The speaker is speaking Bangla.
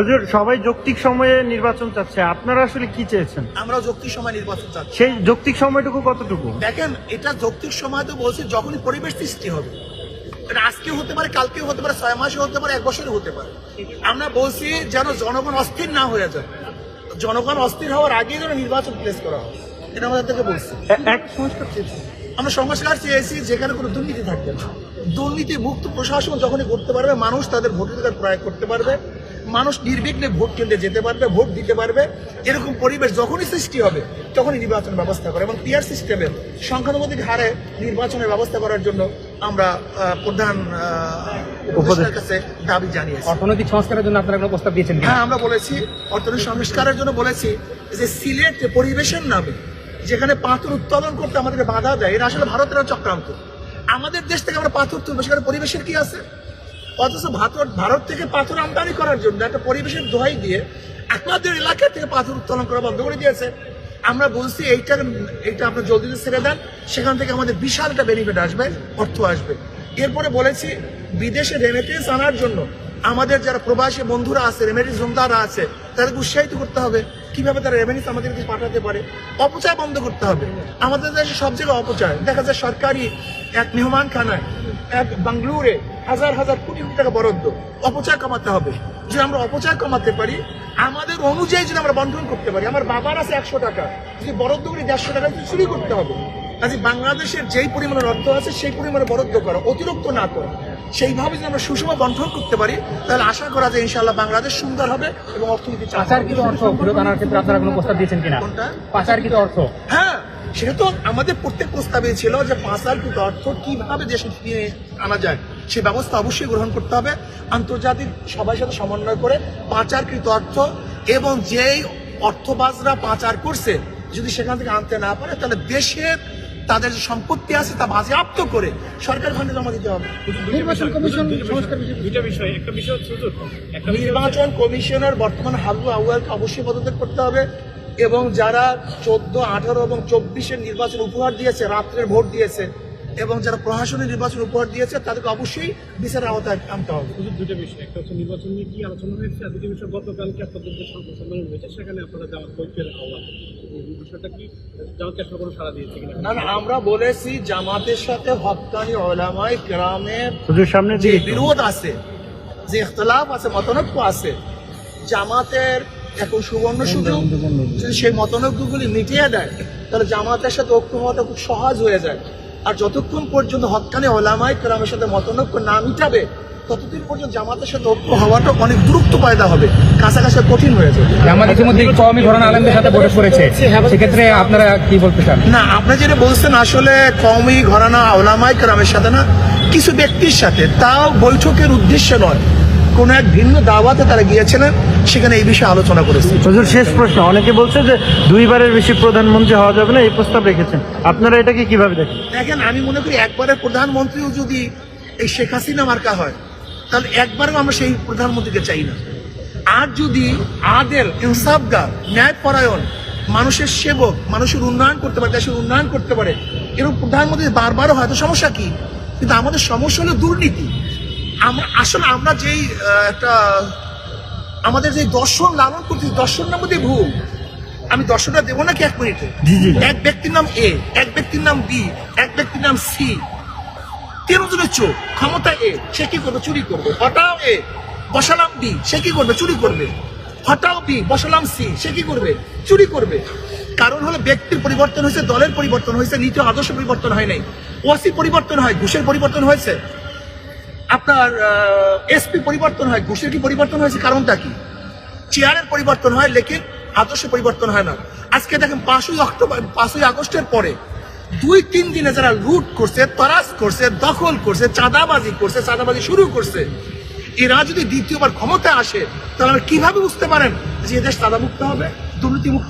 হুজুর সবাই যৌক্তিক সময়ে নির্বাচন চাচ্ছে। আপনারা আসলে কি চেয়েছেন? আমরা যৌক্তিক সময় নির্বাচন চাচ্ছি। সেই যৌক্তিক সময়টুকু কতটুকু? দেখেন এটা যৌক্তিক সময় তো বলছি যখনই পরিবেশ সৃষ্টি হবে। এটা আজকেও হতে পারে কালকেও হতে পারে ছয় মাসে হতে পারে এক বছরে হতে পারে। আমরা বলছি যেন জনগণ অস্থির না হয়ে যায়। জনগণ অস্থির হওয়ার আগেই যেন নির্বাচন প্লেস করা হয়। এটা আমাদের থেকে বলছি। এক সংস্কার চেয়েছেন? আমরা সংস্কার চেয়েছি যেখানে কোনো দুর্নীতি থাকবে না। দুর্নীতি মুক্ত প্রশাসন যখনই করতে পারবে মানুষ তাদের ভোটাধিকার প্রয়োগ করতে পারবে। মানুষ নির্বিঘ্নে ভোট কেন্দ্রে যেতে পারবে ভোট দিতে পারবে। এরকম পরিবেশ যখনই সৃষ্টি হবে তখনই নির্বাচন ব্যবস্থা করে। এবং পিয়ার সিস্টেমের সংখ্যানুপাতিক হারে নির্বাচনের ব্যবস্থা করার জন্য আমরা প্রধান উপদেষ্টার কাছে দাবি জানিয়েছি। অর্থনৈতিক সংস্কারের জন্য আপনারা কোনো প্রস্তাব দিয়েছেন হ্যাঁ আমরা বলেছি অর্থনৈতিক সংস্কারের জন্য বলেছি যে সিলেট পরিবেশের নামে যেখানে পাথর উত্তোলন করতে আমাদের বাধা দেয় এটা আসলে ভারতের চক্রান্ত। আমাদের দেশ থেকে আমরা পাথর তুলবো সেখানে পরিবেশের কি আছে? অথচ ভারত ভারত থেকে পাথর আমদানি করার জন্য একটা পরিবেশের দোহাই দিয়ে আপনাদের এলাকা থেকে পাথর উত্তোলন করা বন্ধ করে দিয়েছে। আমরা বলছি এইটা এইটা আপনার জলদি ছেড়ে দেন। সেখান থেকে আমাদের বিশাল একটা বেনিফিট আসবে, অর্থ আসবে। এরপরে বলেছি বিদেশে রেমিটেন্স আনার জন্য আমাদের যারা প্রবাসী বন্ধুরা আছে রেমিটেন্স জমদাররা আছে, তাদেরকে উৎসাহিত করতে হবে। কীভাবে তারা রেমিটেন্স আমাদের কাছে পাঠাতে পারে? অপচয় বন্ধ করতে হবে। আমাদের দেশে সব জায়গায় অপচয়। দেখা যায় সরকারি এক মেহমান খানায় এক বাংলুরে হাজার হাজার কোটি কোটি টাকা বরাদ্দ। অপচয় কমাতে হবে। যদি আমরা অপচয় কমাতে পারি আমাদের অনুযায়ী যদি আমরা বন্টন করতে পারি আমার বাবার আছে একশো টাকা যদি বরাদ্দ করি দেড়শো টাকা চুরি করতে হবে। কাজে বাংলাদেশের যেই পরিমাণের অর্থ আছে সেই পরিমাণে বরাদ্দ করা অতিরিক্ত না করা। সেইভাবে যদি আমরা সুষম বন্টন করতে পারি তাহলে আশা করা যায় ইনশাআল্লাহ বাংলাদেশ সুন্দর হবে এবং অর্থনীতি। পাচারকৃত অর্থ ফেরত আনার ক্ষেত্রে আপনারা কোনো প্রস্তাব দিয়েছেন কিনা? কোনটা? পাচারকৃত অর্থ। হ্যাঁ সেটা তো আমাদের প্রত্যেক প্রস্তাবে ছিল যে পাঁচ হাজার কোটি অর্থ কীভাবে দেশে ফিরিয়ে আনা যায় সে ব্যবস্থা অবশ্যই গ্রহণ করতে হবে। আন্তর্জাতিক সবার সাথে সমন্বয় করে পাচারকৃত অর্থ এবং যেই অর্থবাজরা পাচার করছে যদি সেখান থেকে আনতে না পারে তাহলে দেশের তাদের যে সম্পত্তি আছে তা বাজেয়াপ্ত করে সরকার ফান্ডে জমা দিতে হবে। নির্বাচন কমিশন সংস্কার দুইটা বিষয়। একটা বিষয় একটা বিষয় নির্বাচন কমিশনের বর্তমান হাবু আউয়ালকে অবশ্যই পদত্যাগ করতে হবে। এবং যারা চোদ্দ আঠারো এবং চব্বিশের নির্বাচন উপহার দিয়েছে রাত্রের ভোট দিয়েছে এবং যারা প্রশাসনের নির্বাচন উপহার দিয়েছে তাদেরকে অবশ্যই বিচারের আওতায় আনতে হবে। দুইটা বিষয় একটা হচ্ছে নির্বাচন নিয়ে কি আলোচনা হয়েছে আর দ্বিতীয় বিষয় গতকালকে আপনাদের যে সম্মেলন হয়েছে সেখানে আপনারা জামাত বৈঠকের আহ্বান। এই বিষয়টা কি জামাতকে আসলে কোনো সাড়া দিয়েছে কিনা? না না আমরা বলেছি জামাতের সাথে হকানি ওলামাই গ্রামের সামনে যে বিরোধ আছে যে ইখতলাফ আছে মতনৈক্য আছে জামাতের এখন সুবর্ণ সুযোগ। যদি সেই মতনৈক্যগুলি মিটিয়ে দেয় তাহলে জামাতের সাথে ঐক্য হওয়াটা খুব সহজ হয়ে যায়। আর যতক্ষণ পর্যন্ত হকানি ওলামাই গ্রামের সাথে মতনৈক্য না মিটাবে ততদিন পর্যন্ত জামাতের সাথে ঐক্য হওয়াটা অনেক দূরত্ব পয়দা হবে কাছাকাছি কঠিন হয়ে যাবে। আমাদের ইতিমধ্যে কওমি ঘরানা আলমদের সাথে বৈঠক করেছে। সেক্ষেত্রে আপনারা কি বলতে চান? না আপনি যেটা বলছেন আসলে কমই ঘরানা ওলামাই গ্রামের সাথে না কিছু ব্যক্তির সাথে। তাও বৈঠকের উদ্দেশ্য নয়। কোন এক ভিন্ন দাওয়াতে তারা গিয়েছিলেন সেখানে এই বিষয়ে আলোচনা করেছে। হুজুর শেষ প্রশ্ন। অনেকে বলছে যে দুইবারের বেশি প্রধানমন্ত্রী হওয়া যাবে না এই প্রস্তাব রেখেছেন। আপনারা এটাকে কীভাবে দেখেন? দেখেন আমি মনে করি একবারের প্রধানমন্ত্রীও যদি এই শেখ হাসিনা মার্কা হয় তাহলে একবারও আমরা সেই প্রধানমন্ত্রীকে চাই না। আর যদি আদেল ইনসাফগার ন্যায়পরায়ণ মানুষের সেবক মানুষের উন্নয়ন করতে পারে দেশের উন্নয়ন করতে পারে এরকম প্রধানমন্ত্রী বারবারও হয়তো সমস্যা কি? কিন্তু আমাদের সমস্যা হলো দুর্নীতি। আমরা আসলে আমরা যেই একটা আমাদের যে দর্শন লালন করছি দর্শনের মধ্যে ভুল আমি দর্শনটা দেবো নাকি এক মিনিটে। এক ব্যক্তির নাম এ এক ব্যক্তির নাম বি এক ব্যক্তির নাম সি তিনজনের চোখ ক্ষমতা এ সে কি করবে? চুরি করবে। হটাও এ বসালাম বি সে কি করবে? চুরি করবে। হটাও বি বসালাম সি সে কি করবে? চুরি করবে। কারণ হলো ব্যক্তির পরিবর্তন হয়েছে দলের পরিবর্তন হয়েছে নীতি আদর্শ পরিবর্তন হয় নাই। ওসি পরিবর্তন হয় ঘুষের পরিবর্তন হয়েছে। আপনার এসপি পরিবর্তন হয়, ঘুষের কি পরিবর্তন হয়েছে? কারণটা কি? চেয়ারের পরিবর্তন হয়, লেকিন আদর্শ পরিবর্তন হয় না। আজকে দেখেন, পাঁচই অক্টোবর, পাঁচই আগস্টের পরে দুই, তিন দিনে যারা লুট করছে তরাস করছে, দখল করছে, চাঁদাবাজি করছে, চাঁদাবাজি শুরু করছে, এরা যদি দ্বিতীয়বার ক্ষমতায় আসে, তাহলে কীভাবে বুঝতে পারেন যে এদেশ চাঁদামুক্ত হবে, দুর্নীতিমুক্ত